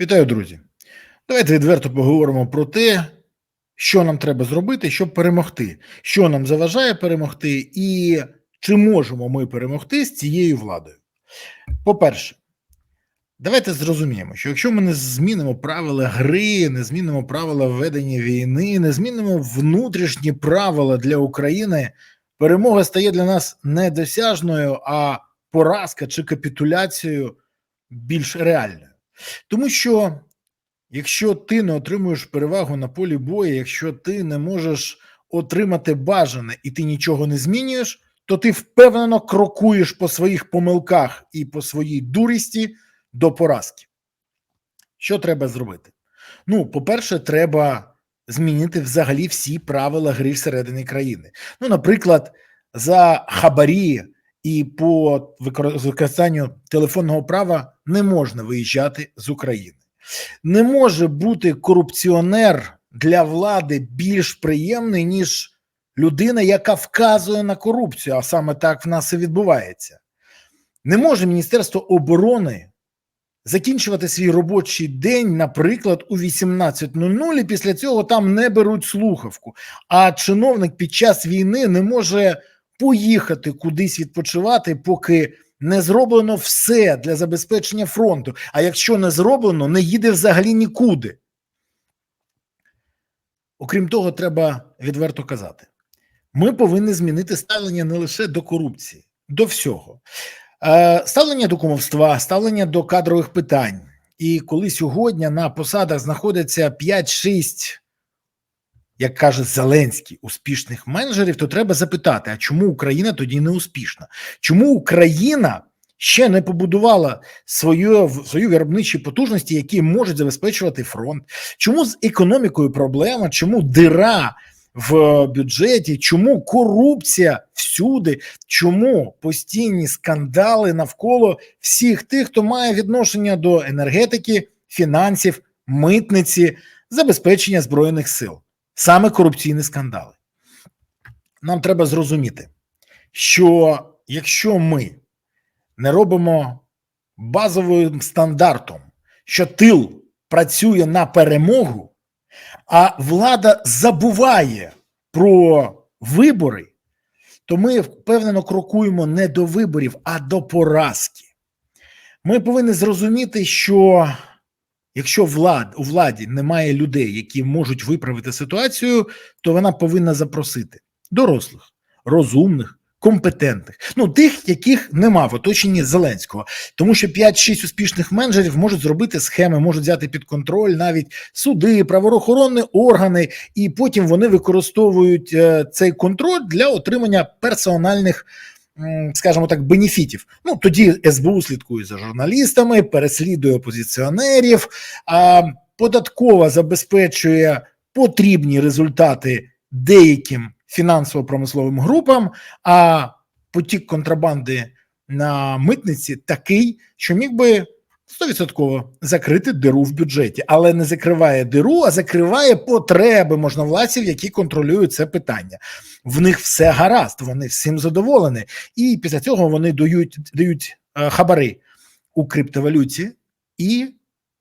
Вітаю, друзі. Давайте відверто поговоримо про те, що нам треба зробити, щоб перемогти, що нам заважає перемогти, і чи можемо ми перемогти з цією владою. По-перше, давайте зрозуміємо, що якщо ми не змінимо правила гри, не змінимо правила ведення війни, не змінимо внутрішні правила для України, перемога стає для нас недосяжною, а поразка чи капітуляцією більш реальною. Тому що якщо ти не отримуєш перевагу на полі бою, якщо ти не можеш отримати бажане і ти нічого не змінюєш, то ти впевнено крокуєш по своїх помилках і по своїй дурісті до поразки. Що треба зробити? Ну, по-перше, треба змінити взагалі всі правила гри всередині країни. Ну, наприклад, за хабарі і по використанню телефонного права не можна виїжджати з України. Не може бути корупціонер для влади більш приємний, ніж людина, яка вказує на корупцію, а саме так в нас і відбувається. Не може Міністерство оборони закінчувати свій робочий день, наприклад, у 18.00, і після цього там не беруть слухавку. А чиновник під час війни не може поїхати кудись відпочивати, поки не зроблено все для забезпечення фронту. А якщо не зроблено, не їде взагалі нікуди. Окрім того, треба відверто казати: ми повинні змінити ставлення не лише до корупції, до всього. Е, Ставлення до кумовства, ставлення до кадрових питань. І коли сьогодні на посадах знаходиться 5-6, як каже Зеленський, успішних менеджерів, то треба запитати: а чому Україна тоді не успішна? Чому Україна ще не побудувала свою, свою виробничі потужності, які можуть забезпечувати фронт? Чому з економікою проблема? Чому дира в бюджеті? Чому корупція всюди? Чому постійні скандали навколо всіх тих, хто має відношення до енергетики, фінансів, митниці, забезпечення збройних сил? Саме корупційні скандали. Нам треба зрозуміти, що якщо ми не робимо базовим стандартом, що тил працює на перемогу, а влада забуває про вибори, то ми впевнено крокуємо не до виборів, а до поразки. Ми повинні зрозуміти, що якщо влад, у владі немає людей, які можуть виправити ситуацію, то вона повинна запросити дорослих, розумних, компетентних, ну тих, яких нема в оточенні Зеленського, тому що 5-6 успішних менеджерів можуть зробити схеми, можуть взяти під контроль навіть суди, правоохоронні органи, і потім вони використовують е, цей контроль для отримання персональних. Скажімо так, бенефітів. Ну тоді СБУ слідкує за журналістами, переслідує опозиціонерів, а податкова забезпечує потрібні результати деяким фінансово-промисловим групам, а потік контрабанди на митниці такий, що міг би 100% закрити диру в бюджеті, але не закриває диру, а закриває потреби можновладців, які контролюють це питання. В них все гаразд, вони всім задоволені, і після цього вони дають, дають е, хабари у криптовалюті, і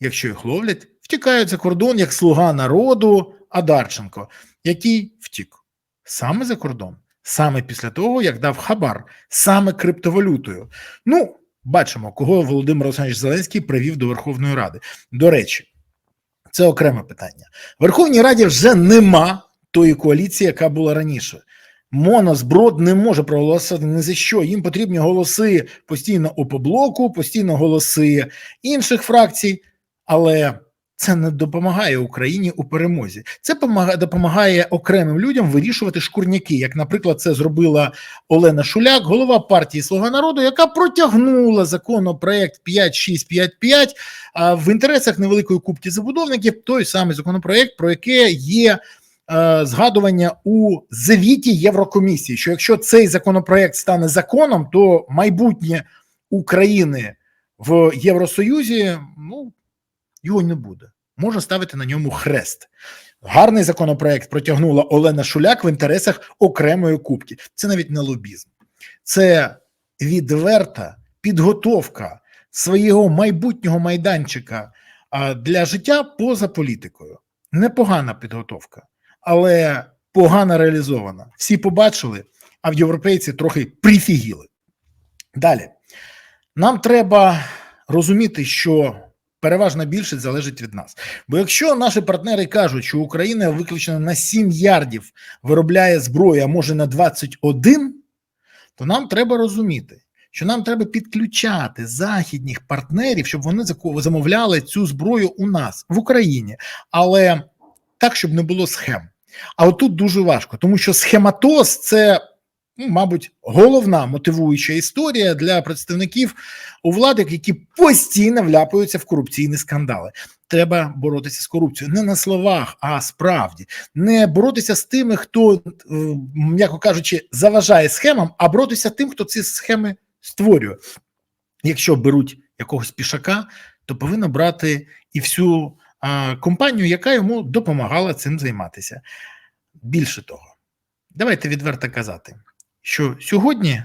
якщо їх ловлять, втікають за кордон як слуга народу Адарченко, який втік саме за кордон, саме після того, як дав хабар, саме криптовалютою. Ну, бачимо, кого Володимир Олександрович Зеленський привів до Верховної Ради. До речі, це окреме питання. В Верховній Раді вже нема тої коаліції, яка була раніше. Монозброд не може проголосувати ні за що. Їм потрібні голоси постійно ОПОБЛОКу, постійно голоси інших фракцій, але це не допомагає Україні у перемозі. Це помага- допомагає окремим людям вирішувати шкурняки, як, наприклад, це зробила Олена Шуляк, голова партії Слуга народу, яка протягнула законопроект 5655 а, в інтересах невеликої купки забудовників. Той самий законопроект, про яке є. е, Згадування у звіті Єврокомісії, що якщо цей законопроект стане законом, то майбутнє України в Євросоюзі ну його не буде. Може ставити на ньому хрест. Гарний законопроект протягнула Олена Шуляк в інтересах окремої кубки. Це навіть не лобізм, це відверта підготовка свого майбутнього майданчика для життя поза політикою. Непогана підготовка, але погано реалізована. Всі побачили, а в європейці трохи прифігіли. Далі нам треба розуміти, що переважна більшість залежить від нас. Бо якщо наші партнери кажуть, що Україна виключно на 7 ярдів виробляє зброю, а може на 21, то нам треба розуміти, що нам треба підключати західних партнерів, щоб вони замовляли цю зброю у нас в Україні, але так, щоб не було схем. А отут дуже важко, тому що схематоз це, ну, мабуть, головна мотивуюча історія для представників у влади, які постійно вляпаються в корупційні скандали. Треба боротися з корупцією не на словах, а справді не боротися з тими, хто, е, м'яко кажучи, заважає схемам, а боротися тим, хто ці схеми створює. Якщо беруть якогось пішака, то повинно брати і всю а, компанію, яка йому допомагала цим займатися. Більше того, давайте відверто казати, що сьогодні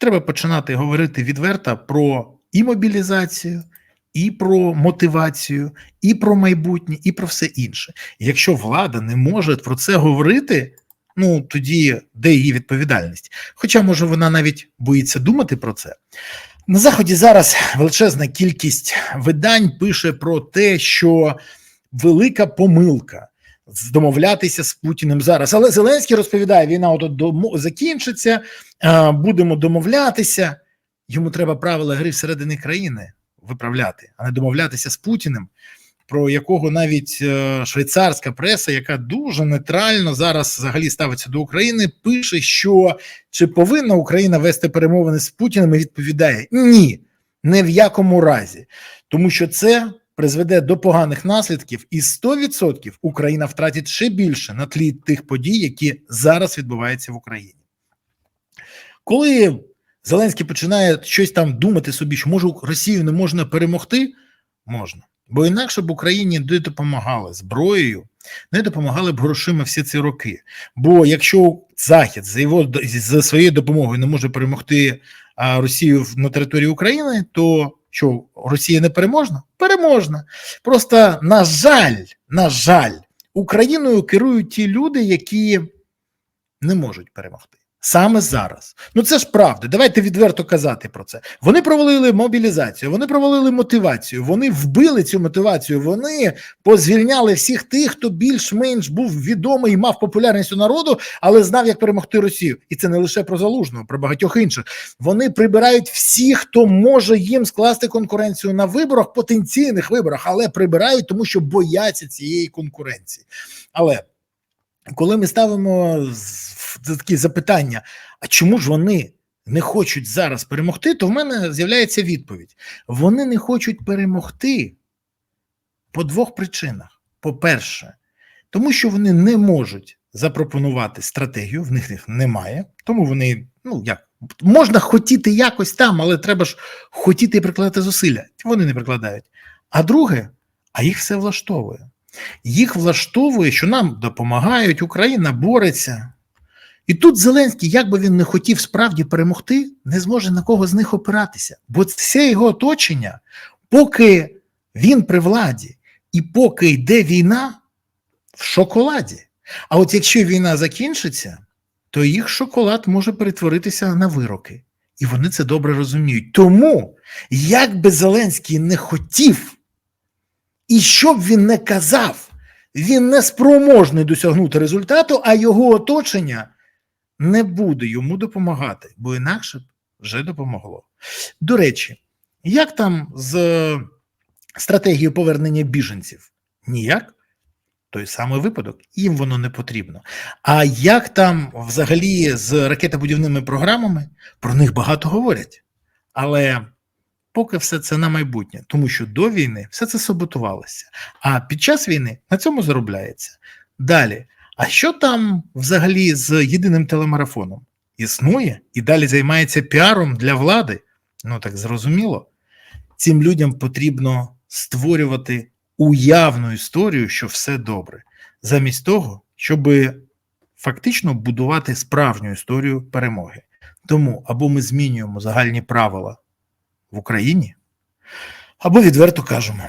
треба починати говорити відверто про і мобілізацію, і про мотивацію, і про майбутнє, і про все інше. Якщо влада не може про це говорити, ну тоді де її відповідальність? Хоча, може, вона навіть боїться думати про це. На заході зараз величезна кількість видань пише про те, що велика помилка домовлятися з Путіним зараз. Але Зеленський розповідає: війна от закінчиться, будемо домовлятися. Йому треба правила гри всередині країни виправляти, а не домовлятися з Путіним, про якого навіть е, швейцарська преса, яка дуже нейтрально зараз взагалі ставиться до України, пише, що чи повинна Україна вести перемовини з Путіним, і відповідає ні, не в якому разі, тому що це призведе до поганих наслідків, і 100% Україна втратить ще більше на тлі тих подій, які зараз відбуваються в Україні. Коли Зеленський починає щось там думати собі, що може Росію не можна перемогти, можна. Бо інакше б Україні не допомагали зброєю, не допомагали б грошима всі ці роки. Бо якщо Захід за його за своєю допомогою не може перемогти Росію на території України, то що Росія не переможна? Переможна. Просто на жаль, на жаль, Україною керують ті люди, які не можуть перемогти. Саме зараз. Ну це ж правда. Давайте відверто казати про це. Вони провалили мобілізацію, вони провалили мотивацію, вони вбили цю мотивацію. Вони позвільняли всіх тих, хто більш-менш був відомий і мав популярність у народу, але знав, як перемогти Росію. І це не лише про залужного, про багатьох інших. Вони прибирають всіх, хто може їм скласти конкуренцію на виборах, потенційних виборах, але прибирають, тому що бояться цієї конкуренції. Але коли ми ставимо такі запитання, а чому ж вони не хочуть зараз перемогти, то в мене з'являється відповідь: вони не хочуть перемогти по двох причинах: по-перше, тому що вони не можуть запропонувати стратегію, в них їх немає, тому вони, ну як. Можна хотіти якось там, але треба ж хотіти прикладати зусилля. Вони не прикладають. А друге, а їх все влаштовує. Їх влаштовує, що нам допомагають, Україна бореться. І тут Зеленський, як би він не хотів справді перемогти, не зможе на кого з них опиратися. Бо все його оточення, поки він при владі і поки йде війна, в шоколаді. А от якщо війна закінчиться, то їх шоколад може перетворитися на вироки. І вони це добре розуміють. Тому, як би Зеленський не хотів, і що б він не казав, він не спроможний досягнути результату, а його оточення не буде йому допомагати, бо інакше б вже допомогло. До речі, як там з стратегією повернення біженців? Ніяк. Той самий випадок, їм воно не потрібно. А як там взагалі з ракетобудівними програмами? Про них багато говорять. Але поки все це на майбутнє, тому що до війни все це саботувалося, а під час війни на цьому заробляється. Далі, а що там взагалі з єдиним телемарафоном? Існує і далі займається піаром для влади? Ну так зрозуміло. Цим людям потрібно створювати уявну історію, що все добре, замість того, щоб фактично будувати справжню історію перемоги. Тому або ми змінюємо загальні правила в Україні, або відверто кажемо: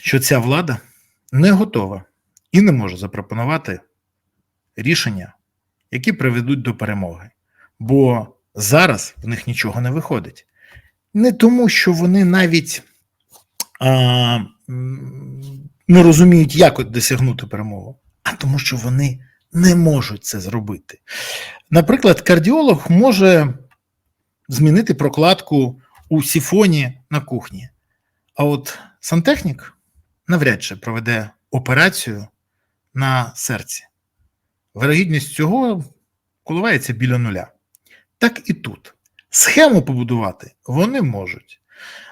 що ця влада не готова і не може запропонувати рішення, які приведуть до перемоги. Бо зараз в них нічого не виходить. Не тому, що вони навіть а, не розуміють, як досягнути перемогу, а тому, що вони не можуть це зробити. Наприклад, кардіолог може змінити прокладку у сіфоні на кухні, а от сантехнік навряд чи проведе операцію на серці. Вирогідність цього коливається біля нуля. Так і тут. Схему побудувати вони можуть.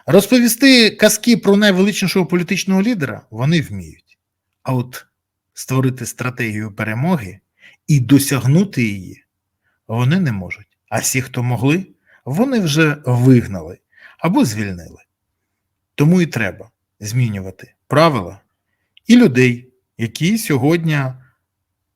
Розповісти казки про найвеличнішого політичного лідера вони вміють. А от створити стратегію перемоги і досягнути її вони не можуть. А всі, хто могли, вони вже вигнали або звільнили. Тому і треба змінювати правила і людей, які сьогодні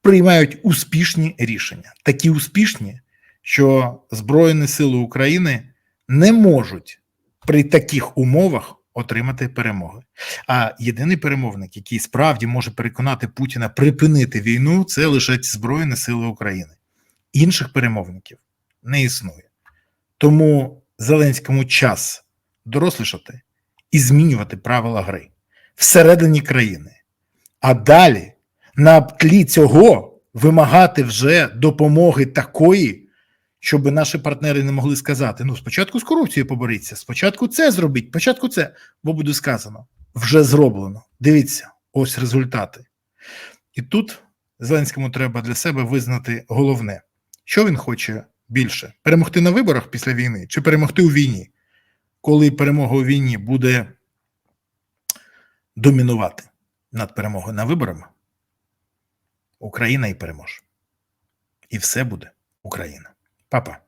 приймають успішні рішення, такі успішні, що Збройні Сили України не можуть при таких умовах отримати перемоги. А єдиний перемовник, який справді може переконати Путіна припинити війну, це лише Збройні Сили України. Інших перемовників не існує. Тому Зеленському час дорослішати і змінювати правила гри всередині країни. А далі на тлі цього вимагати вже допомоги такої, щоб наші партнери не могли сказати: ну, спочатку з корупцією поборіться, спочатку це зробіть, спочатку це, бо буде сказано, вже зроблено. Дивіться, ось результати. І тут Зеленському треба для себе визнати головне, що він хоче більше: перемогти на виборах після війни чи перемогти у війні, коли перемога у війні буде домінувати над перемогою на виборами, Україна і переможе. І все буде Україна. Папа.